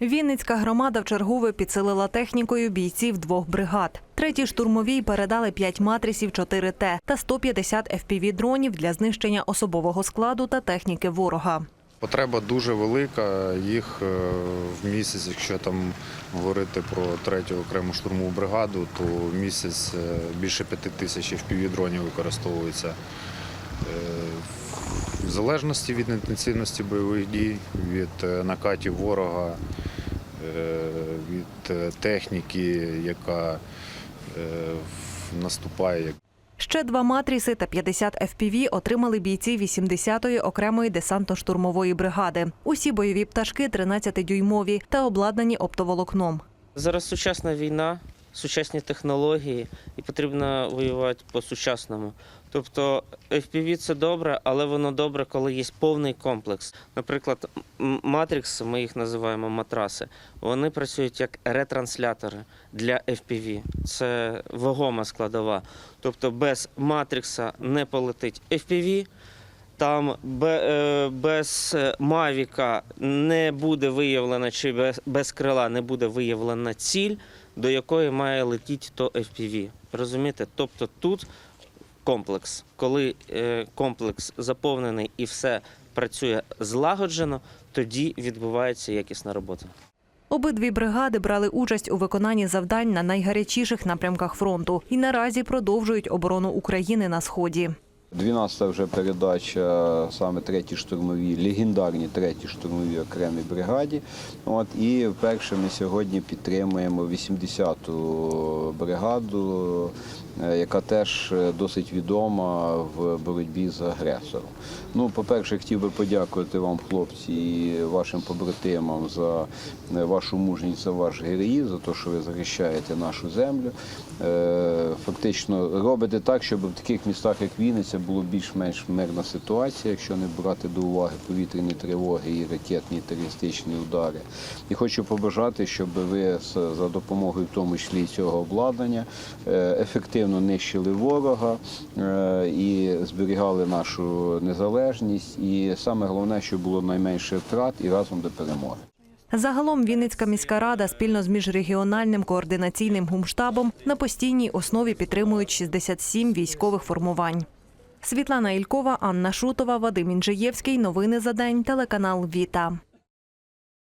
Вінницька громада вчергове підсилила технікою бійців двох бригад. Третій штурмовій передали 5 матрисів 4Т та 150 FPV-дронів для знищення особового складу та техніки ворога. Потреба дуже велика. Їх е, в місяць, якщо там говорити про третю окрему штурмову бригаду, то в місяць е, більше п'яти тисяч FPV-дронів використовується. В залежності від інтенсивності бойових дій, від е, накатів ворога, е, від е, техніки, яка наступає, Ще два матріси та 50 FPV отримали бійці 80-ї окремої десантно-штурмової бригади. Усі бойові пташки 13-дюймові та обладнані оптоволокном. Зараз сучасна війна, сучасні технології, і потрібно воювати по-сучасному. Тобто FPV – це добре, але воно добре, коли є повний комплекс. Наприклад, м- Matrix, ми їх називаємо матраси, вони працюють як ретранслятори для FPV. Це вагома складова. Тобто без Матрикса не полетить FPV, там е, без е, Мавіка не буде виявлена, чи без, крила не буде виявлена ціль, до якої має летіти то FPV. Розумієте? Тобто тут комплекс. Коли е, комплекс заповнений і все працює злагоджено, тоді відбувається якісна робота. Обидві бригади брали участь у виконанні завдань на найгарячіших напрямках фронту і наразі продовжують оборону України на сході. 12 вже передача саме третій штурмовій, легендарній третій штурмовій окремій бригаді. От, і вперше ми сьогодні підтримуємо 80-ту бригаду, яка теж е, досить відома в боротьбі з агресором. Ну, по-перше, хотів би подякувати вам, хлопці, і вашим побратимам за е, вашу мужність, за ваш героїзм, за те, що ви захищаєте нашу землю. Е, Фактично робите так, щоб в таких містах, як Вінниця, було більш-менш мирна ситуація, якщо не брати до уваги повітряні тривоги і ракетні терористичні удари. І хочу побажати, щоб ви за допомогою в тому числі цього обладнання е, ефективно нищили ворога е, і зберігали нашу незалежність. І саме головне, щоб було найменше втрат і разом до перемоги. Загалом Вінницька міська рада спільно з міжрегіональним координаційним гумштабом на постійній основі підтримують 67 військових формувань. Світлана Ількова, Анна Шутова, Вадим Інжиєвський. Новини за день. Телеканал Віта.